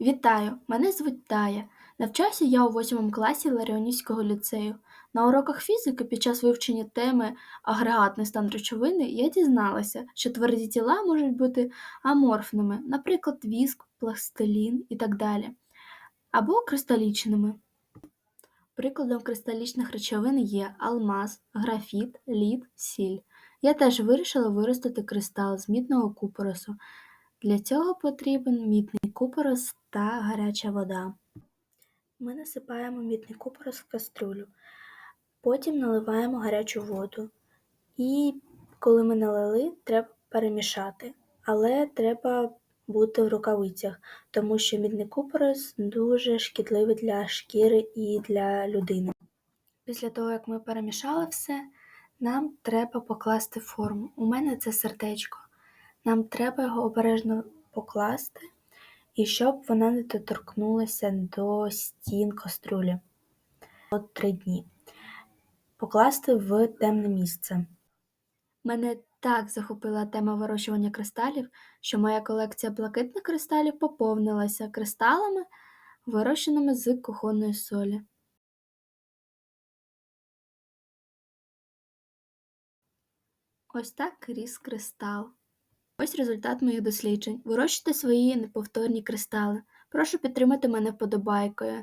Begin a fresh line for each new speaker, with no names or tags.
Вітаю! Мене звуть Тая. Навчаюся я у восьмому класі Ларіонівського ліцею. На уроках фізики під час вивчення теми агрегатний стан речовини я дізналася, що тверді тіла можуть бути аморфними, наприклад, віск, пластилін і так далі, або кристалічними. Прикладом кристалічних речовин є алмаз, графіт, лід, сіль. Я теж вирішила виростити кристал з мідного купоросу. Для цього потрібен мідний купорос та гаряча вода. Ми насипаємо мідний купорос в каструлю, потім наливаємо гарячу воду. І коли ми налили, треба перемішати. Але треба бути в рукавицях, тому що мідний купорос дуже шкідливий для шкіри і для людини. Після того, як ми перемішали все, нам треба покласти форму. У мене це сердечко. Нам треба його обережно покласти, і щоб вона не доторкнулася до стін каструлі. От три дні. Покласти в темне місце. Мене так захопила тема вирощування кристалів, що моя колекція блакитних кристалів поповнилася кристалами, вирощеними з кухонної солі. Ось так ріс кристал. Ось результат моїх досліджень. Вирощуйте свої неповторні кристали. Прошу підтримати мене вподобайкою.